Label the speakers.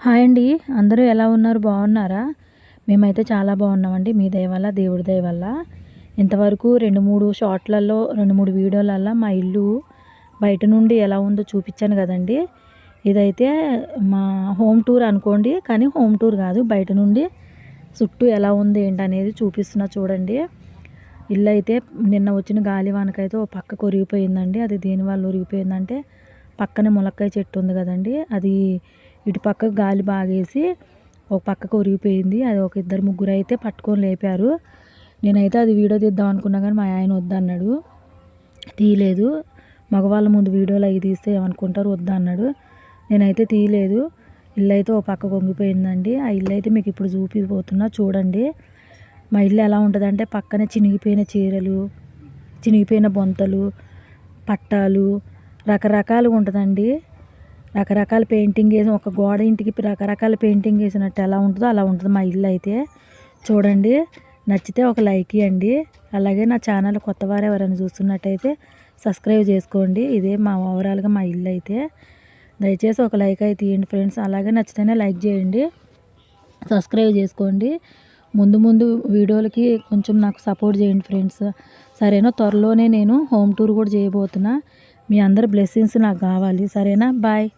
Speaker 1: Hi అండి. అందరూ ఎలా ఉన్నారు? బాగున్నారా? మేమైతే చాలా బాగున్నామండి. మీ దయవల్ల దేవుడి దయవల్ల ఇంతవరకు రెండు మూడు షార్ట్లలో రెండు మూడు వీడియోలలో మా ఇల్లు బయట నుండి ఎలా ఉందో చూపించాను కదండి. ఇదైతే మా హోమ్ టూర్ అనుకోండి కానీ హోమ్ టూర్ కాదు. బయట నుండి చుట్టూ ఎలా ఉంది ఏంటనేది చూపిస్తున్నా చూడండి. ఇల్లు అయితే నిన్న వచ్చిన గాలి వానకైతే ఓ పక్క కొరిగిపోయిందండి అది దేనివల్ల ఉరిగిపోయిందంటే పక్కనే ములక్కాయ చెట్టు ఉంది కదండి. అది ఇటు పక్క గాలి బాగేసి ఒక పక్కకు ఒరిగిపోయింది. అది ఒక ఇద్దరు ముగ్గురు అయితే పట్టుకొని లేపారు. నేనైతే అది వీడియో తీద్దాం అనుకున్నా కానీ మా ఆయన వద్దన్నాడు. తీయలేదు. మగవాళ్ళ ముందు వీడియోలు అవి తీస్తే ఏమనుకుంటారు వద్దన్నాడు. నేనైతే తీయలేదు. ఇల్లు అయితే ఒక పక్క కొంగిపోయిందండి. ఆ ఇల్లు అయితే మీకు ఇప్పుడు చూపిపోతున్నా చూడండి. మా ఇల్లు ఎలా ఉంటుందంటే పక్కనే చినిగిపోయిన చీరలు చినిగిపోయిన బొంతలు పట్టాలు రకరకాలుగా ఉంటుందండి. రకరకాల పెయింటింగ్ వేసి ఒక గోడ ఇంటికి రకరకాల పెయింటింగ్ వేసినట్టు ఎలా ఉంటుందో అలా ఉంటుంది మా ఇల్లు అయితే. చూడండి నచ్చితే ఒక లైక్ ఇవ్వండి. అలాగే నా ఛానల్ కొత్త వారు ఎవరైనా చూస్తున్నట్టయితే సబ్స్క్రైబ్ చేసుకోండి. ఇదే మా ఓవరాల్గా మా ఇల్లు అయితే. దయచేసి ఒక లైక్ అయితే ఇవ్వండి ఫ్రెండ్స్. అలాగే నచ్చితేనే లైక్ చేయండి. సబ్స్క్రైబ్ చేసుకోండి. ముందు ముందు వీడియోలకి కొంచెం నాకు సపోర్ట్ చేయండి ఫ్రెండ్స్. సరేనా? త్వరలోనే నేను హోమ్ టూర్ కూడా చేయబోతున్నా. మీ అందరి బ్లెస్సింగ్స్ నాకు కావాలి. సరేనా? బాయ్.